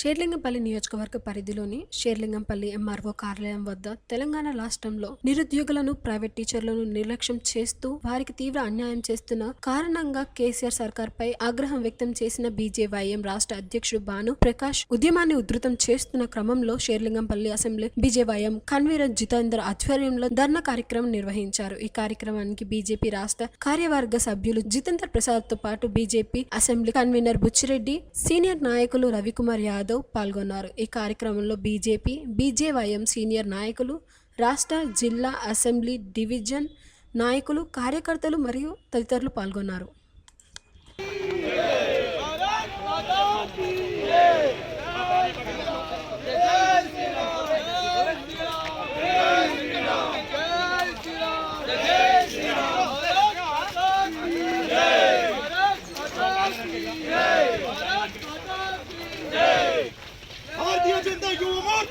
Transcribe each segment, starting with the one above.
షేర్లింగంపల్లి నియోజకవర్గ పరిధిలోని షేర్లింగంపల్లి ఎంఆర్ఓ కార్యాలయం వద్ద తెలంగాణ రాష్ట్రంలో నిరుద్యోగులను ప్రైవేట్ టీచర్లను నిర్లక్ష్యం చేస్తూ వారికి తీవ్ర అన్యాయం చేస్తున్న కారణంగా కేసీఆర్ సర్కార్ పై ఆగ్రహం వ్యక్తం చేసిన బీజేవైఎం రాష్ట్ర అధ్యక్షుడు భాను ప్రకాష్ ఉద్యమాన్ని ఉధృతం చేస్తున్న క్రమంలో Serilingampally assembly BJYM convener Jitender ఆధ్వర్యంలో ధర్నా కార్యక్రమం నిర్వహించారు ఈ కార్యక్రమానికి బీజేపీ రాష్ట్ర కార్యవర్గ సభ్యులు జితేందర్ ప్రసాద్ తో పాటు BJP assembly convener Buchireddy senior నాయకులు రవికుమార్ యాదవ్ యాదవ్ పాల్గొన్నారు ఈ కార్యక్రమంలో బీజేపీ బీజేవైఎం సీనియర్ నాయకులు రాష్ట్ర జిల్లా అసెంబ్లీ డివిజన్ నాయకులు కార్యకర్తలు మరియు తదితరులు పాల్గొన్నారు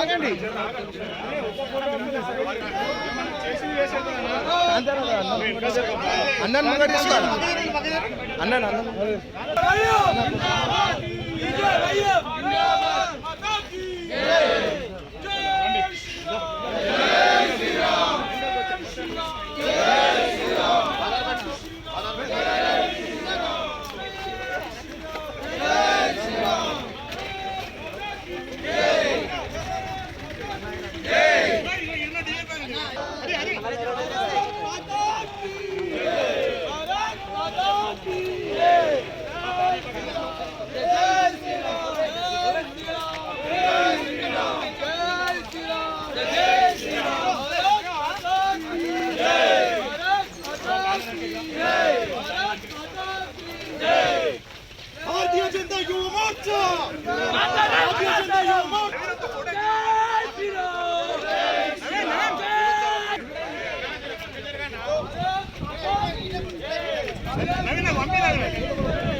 ఆగండి అన్నాను అన్నాను అన్నాను भारतीय जनता युवा मोर्चा भारतीय जनता युवा मोर्चा நவீன வம்பி